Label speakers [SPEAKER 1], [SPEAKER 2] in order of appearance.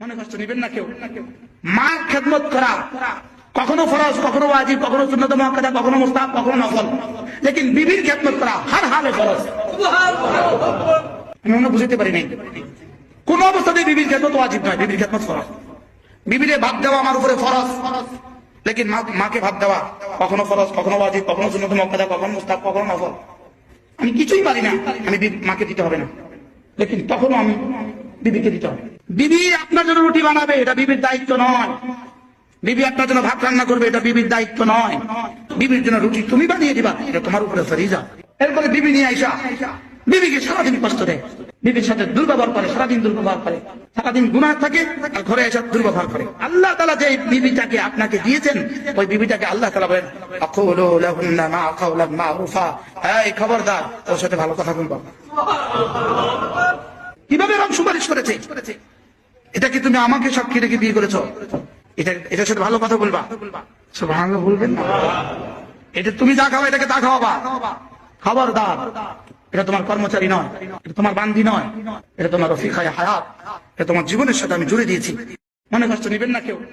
[SPEAKER 1] মনে কষ্ট নিবেন না কেউ। মা খেদমত করা, কখনো ফরজ, কখনো ওয়াজিব, কখনো সুন্নত মহাকাদা কখনো মুস্তাহাব, কখনো নফল। লেকিন বিবির খেদমত করা, হার হালে ফরজ। আমি মনে বুঝতে পারি নাই। কোন অবস্থাতে বিবির খেদমত ওয়াজিব নয়, বিবির খেদমত ফরজ। বিবিরে ভাত দেওয়া আমার উপরে ফরজ। লেকিন মাকে ভাব দেওয়া, কখনো ফরজ, কখনো ওয়াজিব, কখনো সুন্নত মহাকাদা কখনো মুস্তাহাব, কখনো নফল। আমি কিছুই পারি না, আমি মাকে দিতে হবে না। লেকিন তখনও আমি বিবিকে দিতে হবে। বিবি আপনার জন্য রুটি বানাবে, এটা বিবির দায়িত্ব নয়। বিবি আপনার জন্য ভাত রান্না করবে, এটা বিবির দায়িত্ব নয়। বিবির জন্য রুটি তুমি বানিয়ে দিবা, এটা তোমার উপরে ফরিজা এরপরে বিবি নিয়ে আইসা, বিবিকে সারাদিন কষ্ট দেয়। বিবির সাথে দুর্ব্যবহার করে, সারাদিন দুর্ব্যবহার করে। সারাদিন গুনাহ থাকে আর ঘরে এসে দুর্ব্যবহার করে। আল্লাহ তালা যে বিবিটাকে আপনাকে দিয়েছেন, ওই বিবিটাকে আল্লাহ তালা বলেন এই খবরদার, ওর সাথে ভালো কথা বলবা। কীভাবে রং সুপারিশ করেছে? এটা কি তুমি আমাকে সাক্ষী রেখে বিয়ে করেছ? এটা এটার সাথে ভালো কথা বলবা। সুবহানাল্লাহ বলবেন না। এটা তুমি যা খাও এটাকে তা খাওয়াবা। খবরদার। এটা তোমার কর্মচারী নয়। এটা তোমার বান্ধি নয়। এটা তোমার রফিকায় হায়াত। এটা তোমার জীবনের সাথে আমি জুড়ে দিয়েছি। মনে কষ্ট নিবেন না কেউ।